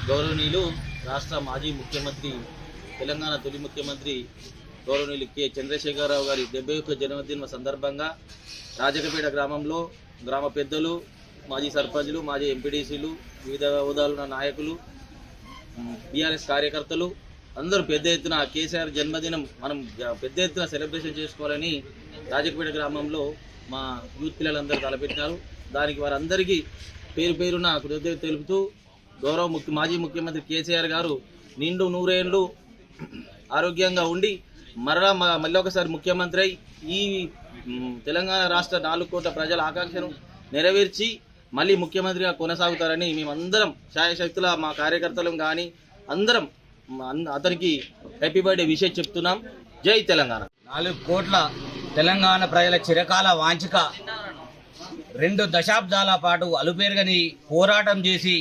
గౌరవనీయులు రాష్ట్ర మాజీ ముఖ్యమంత్రి తెలంగాణ తొలి ముఖ్యమంత్రి గౌరవనీయులు కె. చంద్రశేఖరరావు గారి డెబ్బై ఒక్క జన్మదిన సందర్భంగా రాజకపేట గ్రామంలో గ్రామ పెద్దలు మాజీ సర్పంచులు మాజీ ఎంపీడీసీలు వివిధ హోదాలు ఉన్న నాయకులు బీఆర్ఎస్ కార్యకర్తలు అందరూ పెద్ద ఎత్తున కేసీఆర్ జన్మదినం మనం పెద్ద ఎత్తున సెలబ్రేషన్ చేసుకోవాలని రాజకపేట గ్రామంలో మా యూత్ పిల్లలందరూ తలపెట్టినారు. దానికి వారందరికీ పేరు పేరున కృతజ్ఞత తెలుపుతూ గౌరవ ముఖ్య మాజీ ముఖ్యమంత్రి కేసీఆర్ గారు నిండు నూరేళ్ళు ఆరోగ్యంగా ఉండి మరలా మ- మళ్ళీ ఒకసారి ముఖ్యమంత్రి అయి ఈ తెలంగాణ రాష్ట్ర నాలుగు కోట్ల ప్రజల ఆకాంక్షను నెరవేర్చి మళ్ళీ ముఖ్యమంత్రిగా కొనసాగుతారని మేమందరం ఛాయశక్తుల మా కార్యకర్తలం కానీ అందరం అతనికి హ్యాపీ బర్త్డే విషయం చెప్తున్నాం. జై తెలంగాణ. నాలుగు కోట్ల తెలంగాణ ప్రజల చిరకాల వాంఛిక. రెండు దశాబ్దాల పాటు అలుపేరుగని పోరాటం చేసి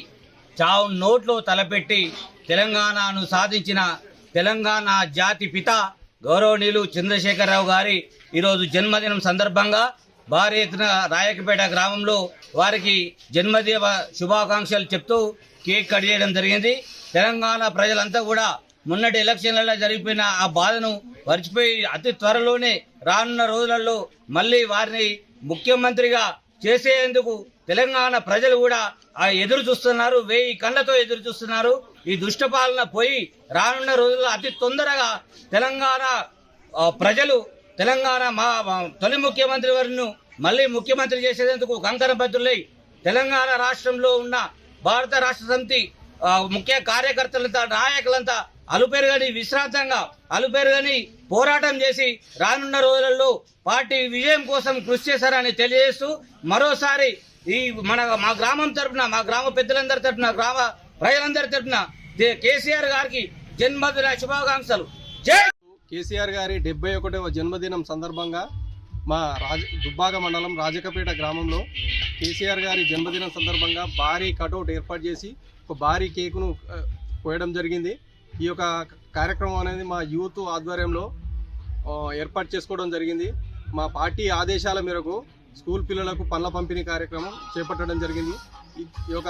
చావు నోట్లో తలపెట్టి తెలంగాణను సాధించిన తెలంగాణ జాతి పిత గౌరవనీయులు చంద్రశేఖరరావు గారి ఈరోజు జన్మదినం సందర్భంగా భారీ ఎత్తున రాయకపేట గ్రామంలో వారికి జన్మదిన శుభాకాంక్షలు చెప్తూ కేక్ కట్ చేయడం జరిగింది. తెలంగాణ ప్రజలంతా కూడా మొన్నటి ఎలక్షన్లలో జరిగిపోయిన ఆ బాధను మర్చిపోయి అతి త్వరలోనే రానున్న రోజులలో మళ్ళీ వారిని ముఖ్యమంత్రిగా చేసేందుకు తెలంగాణ ప్రజలు కూడా ఎదురు చూస్తున్నారు వెయ్యి కళ్ళతో ఎదురు చూస్తున్నారు. ఈ దుష్టపాలన పోయి రానున్న రోజుల్లో అతి తొందరగా తెలంగాణ ప్రజలు తెలంగాణ మా తొలి ముఖ్యమంత్రి వారిను మళ్ళీ ముఖ్యమంత్రి చేసేందుకు కంకణబద్దులై తెలంగాణ రాష్ట్రంలో ఉన్న భారత రాష్ట్ర సమితి ముఖ్య కార్యకర్తలంతా నాయకులంతా అలుపెరుగని విశ్రాంతంగా అలుపెరుగని పోరాటం చేసి రానున్న రోజులలో పార్టీ విజయం కోసం కృషి చేశారని తెలియజేస్తూ మరోసారి ఈ మన మా గ్రామం తరపున మా గ్రామ పెద్దలందరి తరపున గ్రామ ప్రజలందరి తరపున కేసీఆర్ గారికి జన్మదిన శుభాకాంక్షలు. జై! కేసీఆర్ గారి డెబ్బై ఒకటవ జన్మదినం సందర్భంగా మా రాజ దుబ్బాక మండలం రాజకపేట గ్రామంలో కేసీఆర్ గారి జన్మదినం సందర్భంగా భారీ కటౌట్ ఏర్పాటు చేసి ఒక భారీ కేకును కోయడం జరిగింది. ఈ యొక్క కార్యక్రమం అనేది మా యూత్ ఆధ్వర్యంలో ఏర్పాటు చేసుకోవడం జరిగింది. మా పార్టీ ఆదేశాల మేరకు స్కూల్ పిల్లలకు పండ్ల పంపిణీ కార్యక్రమం చేపట్టడం జరిగింది. ఈ ఈ యొక్క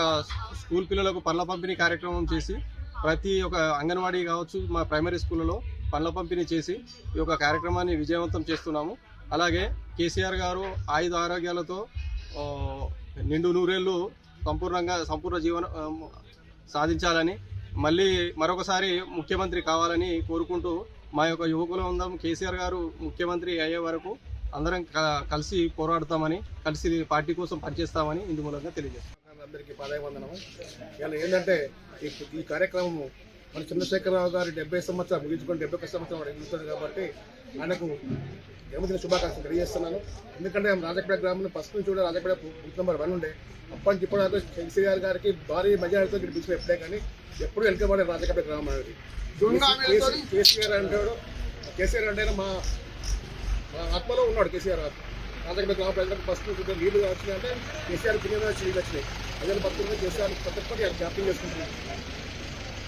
స్కూల్ పిల్లలకు పండ్ల పంపిణీ కార్యక్రమం చేసి ప్రతి ఒక్క అంగన్వాడీ కావచ్చు మా ప్రైమరీ స్కూళ్ళలో పండ్ల పంపిణీ చేసి ఈ యొక్క కార్యక్రమాన్ని విజయవంతం చేస్తున్నాము. అలాగే కేసీఆర్ గారు ఆయుధ ఆరోగ్యాలతో నిండు నూరేళ్ళు సంపూర్ణంగా సంపూర్ణ జీవనం సాధించాలని మళ్ళీ మరొకసారి ముఖ్యమంత్రి కావాలని కోరుకుంటూ మా యొక్క యువకులు అందరం కేసీఆర్ గారు ముఖ్యమంత్రి అయ్యే వరకు అందరం క- కలిసి పోరాడతామని కలిసి పార్టీ కోసం పనిచేస్తామని ఇందు మూలంగా తెలియజేస్తాం అందరికీ పాదాభివందనము ఇలా ఏంటంటే ఈ ఈ కార్యక్రమము మన చంద్రశేఖరరావు గారి డెబ్బై సంవత్సరాలు ముగించుకొని డెబ్బై ఒక సంవత్సరం ఎదుగుతుంది కాబట్టి ఆయనకు జన్మదిన శుభాకాంక్షలు తెలియజేస్తున్నాను. ఎందుకంటే రాజపేట గ్రామంలో ఫస్ట్ నుంచి కూడా రాజపేట బూత్ నెంబర్ వన్ ఉండే. అప్పటి నుంచి ఇప్పుడు కేసీఆర్ గారికి భారీ మెజారిటీతో గెలిపించిన ఎప్పుడే కానీ ఎప్పుడు వెనుకబడే రాజపేట గ్రామం అనేది. కేసీ- కేసీఆర్ అంటాడు. కేసీఆర్ అంటే మా మా ఆత్మలో ఉన్నాడు కేసీఆర్ గారు రాజకీయ గ్రామ ప్రజలకు ఫస్ట్ నుంచి నీళ్ళు వచ్చినాయి అంటే కేసీఆర్ కింద నీళ్ళు వచ్చినాయి. ప్రజలు భక్తులు కేసీఆర్ ప్రతి ఒక్కటి జ్ఞాపకం చేసుకుంటున్నారు.